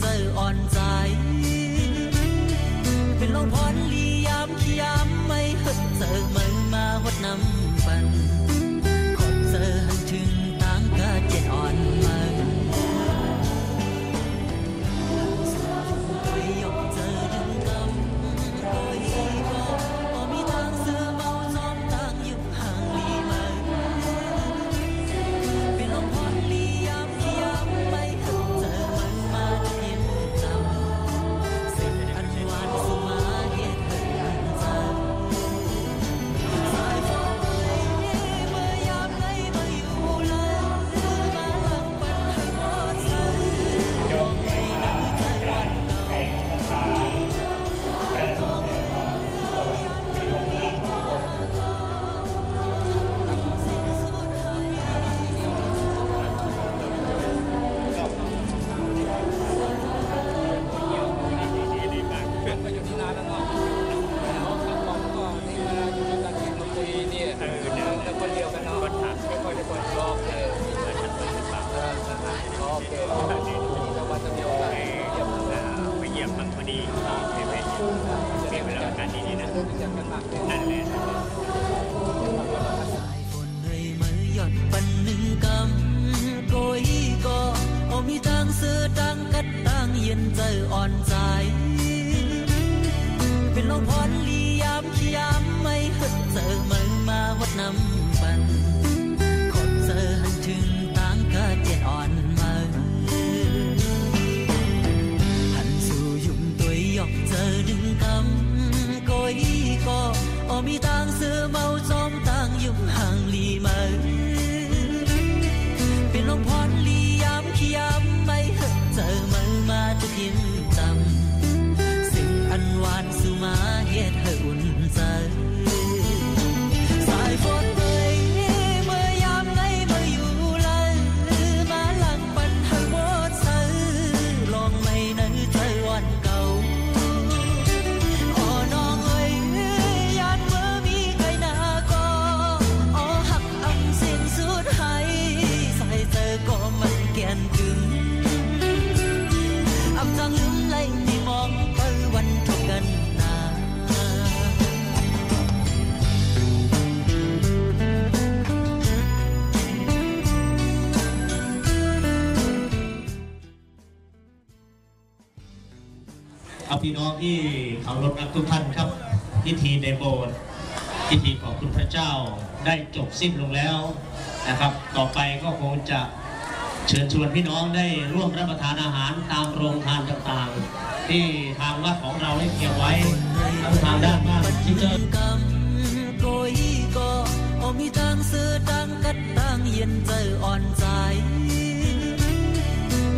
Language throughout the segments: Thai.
ใจอ่อนใจ เป็นลมพรลี ยียบมันพอดีเป็นไหเปลยาการดีๆนะนั่นแหละมีทางซื้อทางกัดทางเย็นใจอ่อนใจ เป็นลมพรลี อมีต่างเสือเมาจอมต่างยุ่มห่างลีมาเป็นลมพรลียามขี้ยามไม่หึดเจอมือมาจะพิมจำสิ่งอันหวานสู่มา เอาพี่น้องที่เคารพรักทุกท่านครับ พิธีในโบสถ์พิธีขอบคุณพระเจ้าได้จบสิ้นลงแล้วนะครับ ต่อไปก็คงจะเชิญชวนพี่น้องได้ร่วมรับประทานอาหารตามโรงทานต่างๆ ที่ทางวัดของเราได้เตรียมไว้ทั้งทางด้านบ้านที่เจอมีทางซื้อตังกัดตังเย็นเจออ่อนใจ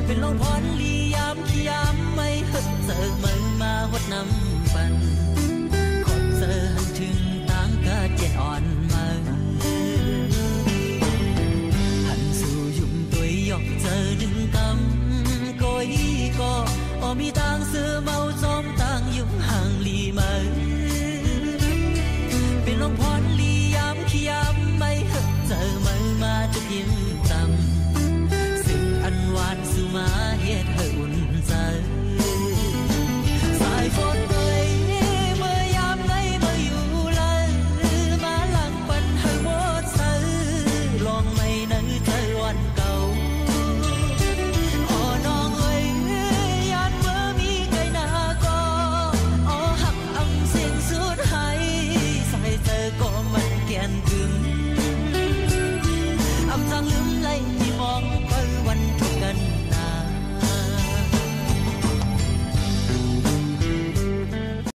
เป็นลมพร สู่